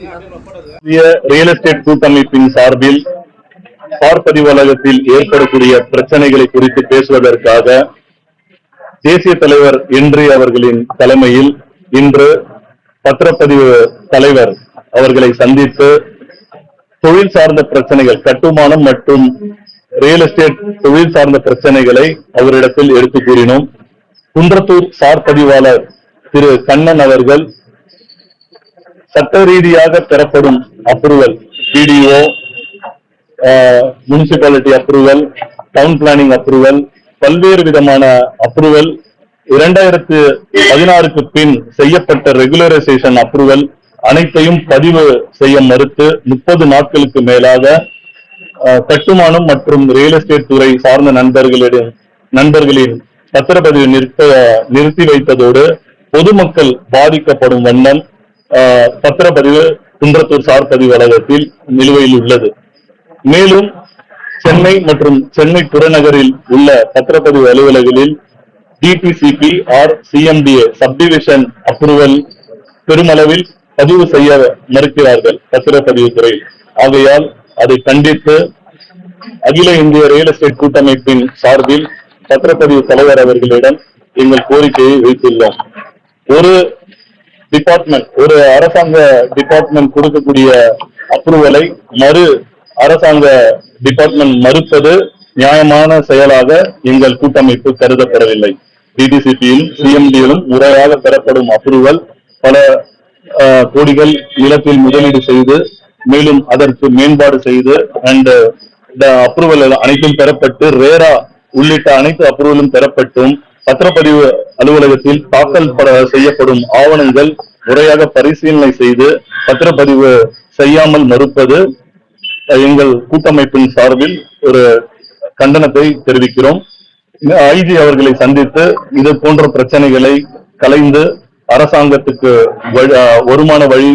இந்திய real estate கூட்டமைப்பின் சார்பில் பார்ப்பதிவலகத்தில் ஏற்படக்கூடிய பிரச்சனைகளை குறித்து பேசுவதற்காக தேசிய தலைவர் என்று அவர்களின் தலைமையில் இன்று பத்திரப்பதிவு தலைவர் அவர்களை சந்தித்து தொழில் சார்ந்த பிரச்சனைகள் கட்டுமானம் மற்றும் ரியல் எஸ்டேட் தொழில் சார்ந்த பிரச்சனைகளை அவரிடத்தில் எடுத்து கூறினோம். குன்றத்தூர் சார் பதிவாளர் திரு கண்ணன் அவர்கள் சட்ட ரீதியாக பெறப்படும் approval BDO municipality approval town planning approval பல்வேறு விதமான அப்ரூவல் இரண்டாயிரத்து பதினாறுக்கு பின் செய்யப்பட்ட ரெகுலரைசேஷன் அப்ரூவல் அனைத்தையும் பதிவு செய்ய மறுத்து முப்பது நாட்களுக்கு மேலாக அஹ், கட்டுமானம் மற்றும் ரியல் எஸ்டேட் துறை சார்ந்த நண்பர்களிடம் நண்பர்களின் பத்திரப்பதிவு நிறுத்த நிறுத்தி வைத்ததோடு பொதுமக்கள் பாதிக்கப்படும் வண்ணம் பத்திரப்பதிவு குன்றத்தூர் சார் பதிவு நிலுவையில் உள்ளது. மேலும் சென்னை மற்றும் சென்னை புறநகரில் உள்ள பத்திரப்பதிவு அலுவலகங்களில் DTCP or CMDA subdivision approval பெருமளவில் பதிவு செய்ய மறுக்கிறார்கள் பத்திரப்பதிவு துறை. ஆகையால் அதை கண்டித்து அகில இந்திய ரியல் எஸ்டேட் கூட்டமைப்பின் சார்பில் பத்திரப்பதிவு தலைவர் அவர்களிடம் எங்கள் கோரிக்கையை வைத்துள்ளோம். ஒரு டிபார்ட்மெண்ட் ஒரு அரசாங்க டிபார்ட்மெண்ட் கொடுக்கக்கூடிய அப்ரூவலை மறு அரசாங்க டிபார்ட்மெண்ட் மறுப்பது நியாயமான செயலாக எங்கள் கூட்டமைப்பு கருதப்படவில்லை. டிடிசிபியும் சிஎம்டியிலும் முறையாக பெறப்படும் அப்ரூவல் பல அஹ், கோடிகள் நிலத்தில் முதலீடு செய்து மேலும் அதற்கு மேம்பாடு செய்து அண்ட் அப்ரூவல் அனைத்தும் பெறப்பட்டு ரேரா உள்ளிட்ட அனைத்து அப்ரூவலும் பெறப்பட்டும். பத்திரப்பதிவு அலுவலகத்தில் தாக்கல் செய்யப்படும் ஆவணங்கள் முறையாக பரிசீலனை செய்து பத்திரப்பதிவு செய்யாமல் மறுப்பது எங்கள் கூட்டமைப்பின் சார்பில் ஒரு கண்டனத்தை தெரிவிக்கிறோம். ஐஜி அவர்களை சந்தித்து இது போன்ற பிரச்சனைகளை கலைந்து அரசாங்கத்துக்கு வருமான வழி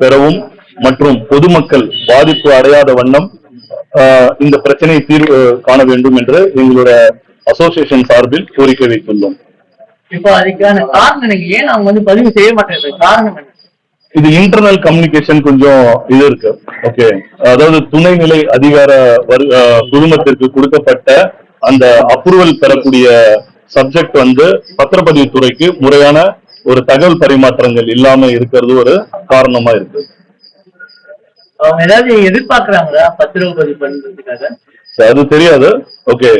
பெறவும் மற்றும் பொதுமக்கள் பாதிப்பு அடையாத வண்ணம் இந்த பிரச்சனையை தீர்வு காண வேண்டும் என்று எங்களுடைய அசோசியேஷன் சார்பில் கோரிக்கை வைத்துள்ளோம். இப்போ அதுக்கான காரணம் எனக்கு ஏன் அவங்க வந்து பதிவு செய்ய மாட்டேங்குது காரணம் என்ன? இது இன்டர்னல் கம்யூனிகேஷன் கொஞ்சம் இது இருக்கு. ஓகே அதாவது துணைநிலை அதிகார குழுமத்திற்கு கொடுக்கப்பட்ட அந்த அப்ரூவல் பெறக்கூடிய சப்ஜெக்ட் வந்து பத்திரப்பதிவு துறைக்கு முறையான ஒரு தகவல் பரிமாற்றங்கள் இல்லாம இருக்கிறது ஒரு காரணமா இருக்கு. அவங்க ஏதாவது எதிர்பார்க்கறாங்களா? பத்திரப்பதிவு பண்றதுக்காக? அது தெரியாது. ஓகே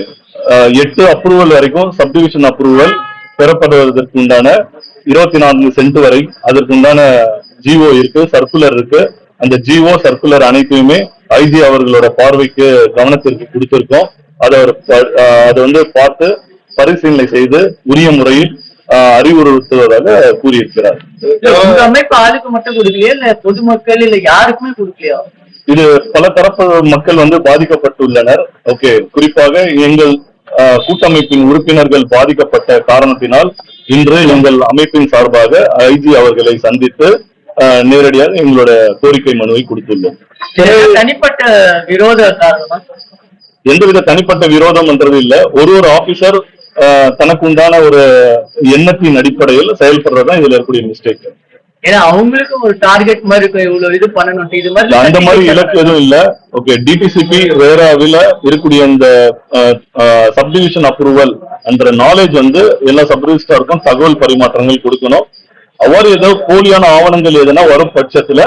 எட்டு அப்ரூவல் வரைக்கும் சப்டிவிஷன் அப்ரூவல் பெறப்படுவதற்கு உண்டான இருபத்தி நான்கு சென்ட் வரை அதற்கு உண்டான ஜிஓ இருக்கு சர்க்குலர் இருக்கு. அந்த ஜிஓ சர்க்குலர் அனைத்தையுமே ஐஜி அவர்களோட பார்வைக்கு கவனத்திற்கு கொடுத்திருக்கோம். அதை வந்து பார்த்து பரிசீலனை செய்து உரிய முறையில் அறிவுறுத்துவதாக கூறியிருக்கிறார். பொதுமக்கள் இல்ல யாருக்குமே கொடுக்கலையா? இது பல தரப்பு மக்கள் வந்து பாதிக்கப்பட்டுள்ளனர். ஓகே குறிப்பாக எங்கள் கூட்டமைப்பின் உறுப்பினர்கள் பாதிக்கப்பட்ட காரணத்தினால் இன்று எங்கள் அமைப்பின் சார்பாக ஐஜி அவர்களை சந்தித்து நேரடியாக எங்களோட கோரிக்கை மனுவை கொடுத்துள்ளோம். தனிப்பட்ட விரோத எந்தவித தனிப்பட்ட விரோதம் என்றது இல்ல. ஒரு ஒரு ஆபீசர் தனக்கு உண்டான ஒரு எண்ணத்தின் அடிப்படையில் செயல்படுறதுதான் இதுல இருக்கக்கூடிய மிஸ்டேக் ஏன்னா அவங்களுக்கும் ஒரு டார்கெட் மாதிரி இருக்கும் இவ்வளவு இது பண்ணணும். இது மாதிரி அந்த மாதிரி இலக்கு எதுவும் இல்ல. ஓகே டிடிசிபி ரேராவில இருக்கக்கூடிய அந்த சப்டிவிஷன் அப்ரூவல் அந்த நாலேஜ் வந்து எல்லா சப்ரிஜிஸ்டாருக்கும் தகவல் பரிமாற்றங்கள் கொடுக்கணும். அவ்வாறு ஏதோ போலியான ஆவணங்கள் எதுனா வரும் பட்சத்துல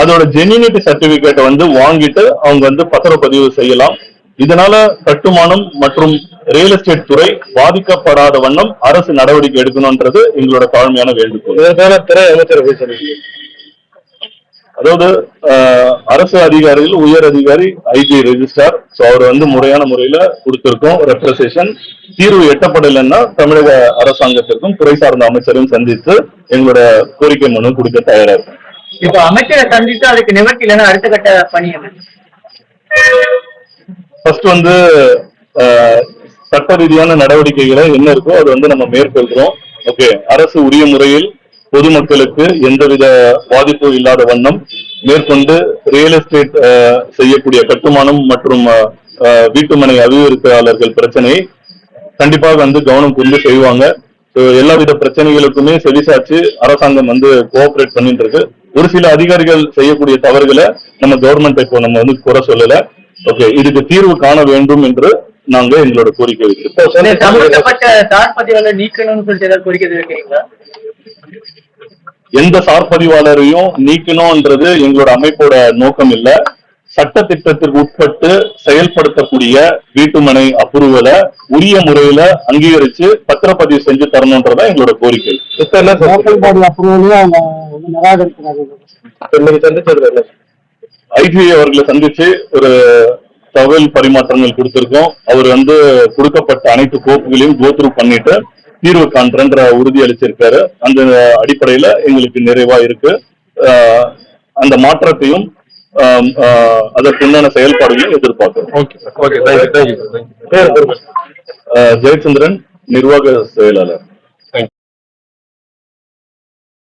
அதோட ஜெனினிட்டி சர்டிபிகேட்டை வந்து வாங்கிட்டு அவங்க வந்து பத்திரப்பதிவு செய்யலாம். இதனால கட்டுமானம் மற்றும் ரியல் எஸ்டேட் துறை பாதிக்கப்படாத வண்ணம் அரசு நடவடிக்கை எடுக்கணும்ன்றது எங்களோட தாழ்மையான வேண்டுகோள். துறை அமைச்சர் அதாவது அஹ், அரசு அதிகாரிகள் உயர் அதிகாரி ஐடி ரெஜிஸ்டார் சோ அவர் வந்து முறையான முறையில கொடுத்திருக்கோம் ரெப்ரசேஷன் தீர்வு எட்டப்படலைன்னா தமிழக அரசாங்கத்திற்கும் துறை சார்ந்த அமைச்சரையும் சந்தித்து எங்களோட கோரிக்கை மனு கொடுக்க தயாரா இருக்கும். இப்ப அமைச்சரை சந்தித்து அதுக்கு நிவர்த்தி இல்லைன்னா அடுத்த கட்ட பணி ஃபர்ஸ்ட் வந்து சட்ட ரீதியான நடவடிக்கைகளை என்ன இருக்கோ அது வந்து நம்ம மேற்கொள்கிறோம். ஓகே அரசு உரிய முறையில் பொதுமக்களுக்கு எந்தவித பாதிப்பும் இல்லாத வண்ணம் மேற்கொண்டு ரியல் எஸ்டேட் செய்யக்கூடிய கட்டுமானம் மற்றும் வீட்டுமனை அபிவிருத்தியாளர்கள் பிரச்சனையை கண்டிப்பாக வந்து கவனம் கொண்டு செய்வாங்க. So, எல்லாவித பிரச்சனைகளுக்குமே செவிசாச்சு அரசாங்கம் வந்து கோஆபரேட் பண்ணிட்டு இருக்கு. ஒரு சில அதிகாரிகள் செய்யக்கூடிய தவறுகளை நம்ம கவர்மெண்ட் இப்போ நம்ம வந்து குறை சொல்லல. ஓகே இதுக்கு தீர்வு காண வேண்டும் என்று நாங்க எங்களோட கோரிக்கை வைக்கிறீங்களா எந்த சார் பதிவாளரையும் நீக்கணும்ன்றது எங்களோட அமைப்போட நோக்கம் இல்ல. சட்ட திட்டத்திற்கு உட்பட்டு செயல்படுத்தக்கூடிய வீட்டுமனை அப்ரூவலை உரிய முறையில அங்கீகரிச்சு பத்திரப்பதிவு செஞ்சு தரணும்ன்றதா எங்களோட கோரிக்கை. ஐடிஐ அவர்களை சந்திச்சு ஒரு தகவல் பரிமாற்றங்கள் கொடுத்திருக்கோம். அவர் வந்து கொடுக்கப்பட்ட அனைத்து கோப்புகளையும் கோத்ரூ பண்ணிட்டு தீர்வு காண்றன்ற உறுதி அளிச்சிருக்காரு. அந்த அடிப்படையில எங்களுக்கு நிறைவா இருக்கு. அந்த மாற்றத்தையும் அதற்குண்டான செயல்பாடுகளையும் எதிர்பார்க்கிறோம். ஜெயச்சந்திரன் நிர்வாக செயலாளர்.